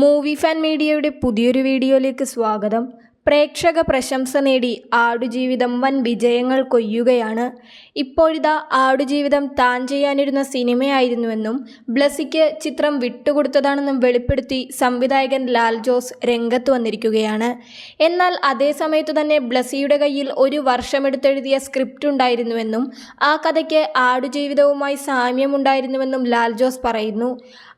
Movie fan മീഡിയയുടെ പുതിയൊരു വീഡിയോയിലേക്ക് സ്വാഗതം. പ്രേക്ഷക പ്രശംസ നേടി ആടുജീവിതം വൻ വിജയങ്ങൾ കൊയ്യുകയാണ്. ഇപ്പോഴിതാ ആടുജീവിതം താൻ ചെയ്യാനിരുന്ന സിനിമയായിരുന്നുവെന്നും ബ്ലസിക്ക് ചിത്രം വിട്ടുകൊടുത്തതാണെന്നും വെളിപ്പെടുത്തി സംവിധായകൻ ലാൽ ജോസ് രംഗത്ത് വന്നിരിക്കുകയാണ്. എന്നാൽ അതേ സമയത്തു തന്നെ ബ്ലസിയുടെ കയ്യിൽ ഒരു വർഷമെടുത്തെഴുതിയ സ്ക്രിപ്റ്റ് ഉണ്ടായിരുന്നുവെന്നും ആ കഥയ്ക്ക് ആടുജീവിതവുമായി സാമ്യമുണ്ടായിരുന്നുവെന്നും ലാൽ ജോസ് പറയുന്നു.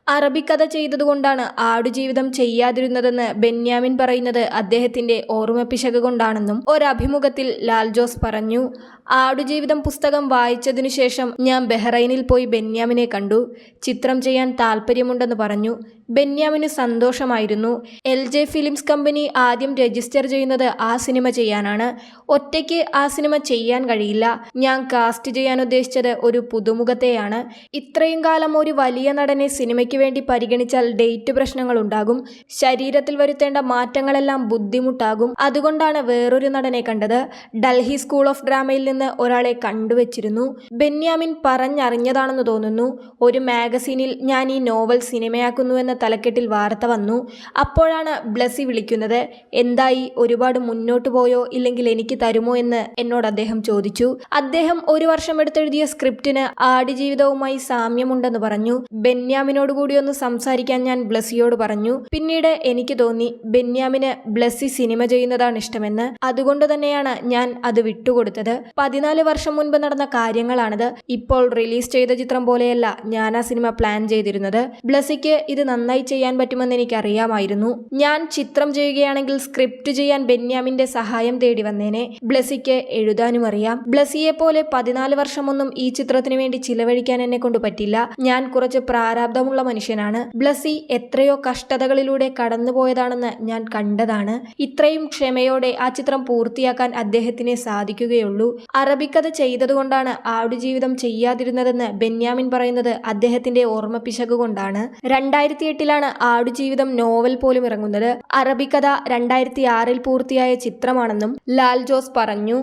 അറബിക്കഥ ചെയ്തതുകൊണ്ടാണ് ആടുജീവിതം ചെയ്യാതിരുന്നതെന്ന് ബെന്യാമിൻ പറയുന്നത് അദ്ദേഹത്തിന്റെ ഓർമ്മപ്പിശക് കൊണ്ടാണെന്നും ഒരഭിമുഖത്തിൽ ലാൽ ജോസ് പറഞ്ഞു. ആടുജീവിതം പുസ്തകം വായിച്ചതിനു ശേഷം ഞാൻ ബഹ്റൈനിൽ പോയി ബെന്യാമിനെ കണ്ടു. ചിത്രം ചെയ്യാൻ താല്പര്യമുണ്ടെന്ന് പറഞ്ഞു. ബെന്യാമിന് സന്തോഷമായിരുന്നു. എൽ ജെ ഫിലിംസ് കമ്പനി ആദ്യം രജിസ്റ്റർ ചെയ്യുന്നത് ആ സിനിമ ചെയ്യാനാണ്. ഒറ്റയ്ക്ക് ആ സിനിമ ചെയ്യാൻ കഴിയില്ല. ഞാൻ കാസ്റ്റ് ചെയ്യാൻ ഉദ്ദേശിച്ചത് ഒരു പുതുമുഖത്തെയാണ്. ഇത്രയും കാലം ഒരു വലിയ നടനെ സിനിമയ്ക്ക് വേണ്ടി പരിഗണിച്ചാൽ ഡേറ്റ് പ്രശ്നങ്ങൾ ഉണ്ടാകും. ശരീരത്തിൽ വരുത്തേണ്ട മാറ്റങ്ങളെല്ലാം ബുദ്ധിമുട്ടാകും. അതുകൊണ്ടാണ് വേറൊരു നടനെ കണ്ടത്. ഡൽഹി സ്കൂൾ ഓഫ് ഡ്രാമയിൽ നിന്ന് ഒരാളെ കണ്ടുവച്ചിരുന്നു. ബെന്യാമിൻ പറഞ്ഞറിഞ്ഞതാണെന്ന് തോന്നുന്നു. ഒരു മാഗസീനിൽ ഞാൻ ഈ നോവൽ സിനിമയാക്കുന്നു എന്ന തലക്കെട്ടിൽ വാർത്ത വന്നു. അപ്പോഴാണ് ബ്ലസി വിളിക്കുന്നത്. എന്തായി? ഒരുപാട് മുന്നോട്ട് പോയോ? ഇല്ലെങ്കിൽ എനിക്ക് തരുമോ എന്ന് എന്നോട് അദ്ദേഹം ചോദിച്ചു. അദ്ദേഹം ഒരു വർഷം എടുത്തെഴുതിയ സ്ക്രിപ്റ്റിന് ആടുജീവിതവുമായി സാമ്യമുണ്ടെന്ന് പറഞ്ഞു. ബെന്യാമിനോട് കൂടി ഒന്ന് സംസാരിക്കാൻ ഞാൻ ബ്ലസിയോട് പറഞ്ഞു. പിന്നീട് എനിക്ക് തോന്നി ബെന്യാമിന് ബ്ലസി സിനിമ ചെയ്യുന്നതാണ് ഇഷ്ടമെന്ന്. അതുകൊണ്ട് തന്നെയാണ് ഞാൻ അത് വിട്ടുകൊടുത്തത്. പതിനാല് വർഷം മുൻപ് നടന്ന കാര്യങ്ങളാണിത്. ഇപ്പോൾ റിലീസ് ചെയ്ത ചിത്രം പോലെയല്ല ഞാൻ ആ സിനിമ പ്ലാൻ ചെയ്തിരുന്നത്. ബ്ലസിക്ക് ഇത് നന്നായി ചെയ്യാൻ പറ്റുമെന്ന് എനിക്കറിയാമായിരുന്നു. ഞാൻ ചിത്രം ചെയ്യുകയാണെങ്കിൽ സ്ക്രിപ്റ്റ് ചെയ്യാൻ ബെന്യാമിന്റെ സഹായം തേടി വന്നേനെ. ബ്ലസിക്ക് എഴുതാനും അറിയാം. ബ്ലസിയെ പോലെ പതിനാല് വർഷമൊന്നും ഈ ചിത്രത്തിന് വേണ്ടി ചിലവഴിക്കാൻ എന്നെ കൊണ്ട് പറ്റില്ല. ഞാൻ കുറച്ച് പ്രാരാബ്ധമുള്ള മനുഷ്യനാണ്. ബ്ലസി എത്രയോ കഷ്ടതകളിലൂടെ കടന്നുപോയതാണെന്ന് ഞാൻ കണ്ടതാണ്. ഇത്രയും ക്ഷമയോടെ ആ ചിത്രം പൂർത്തിയാക്കാൻ അദ്ദേഹത്തിന് സാധിക്കുകയുള്ളൂ. അറബിക്കഥ ചെയ്തതുകൊണ്ടാണ് ആടുജീവിതം ചെയ്യാതിരുന്നതെന്ന് ബെന്യാമിൻ പറയുന്നത് അദ്ദേഹത്തിന്റെ ഓർമ്മപ്പിശക് കൊണ്ടാണ്. രണ്ടായിരത്തി എട്ടിലാണ് ആടുജീവിതം നോവൽ പോലും ഇറങ്ങുന്നത്. അറബിക്കഥ രണ്ടായിരത്തി ആറിൽ പൂർത്തിയായ ചിത്രമാണെന്നും ലാൽ ജോസ് പറഞ്ഞു.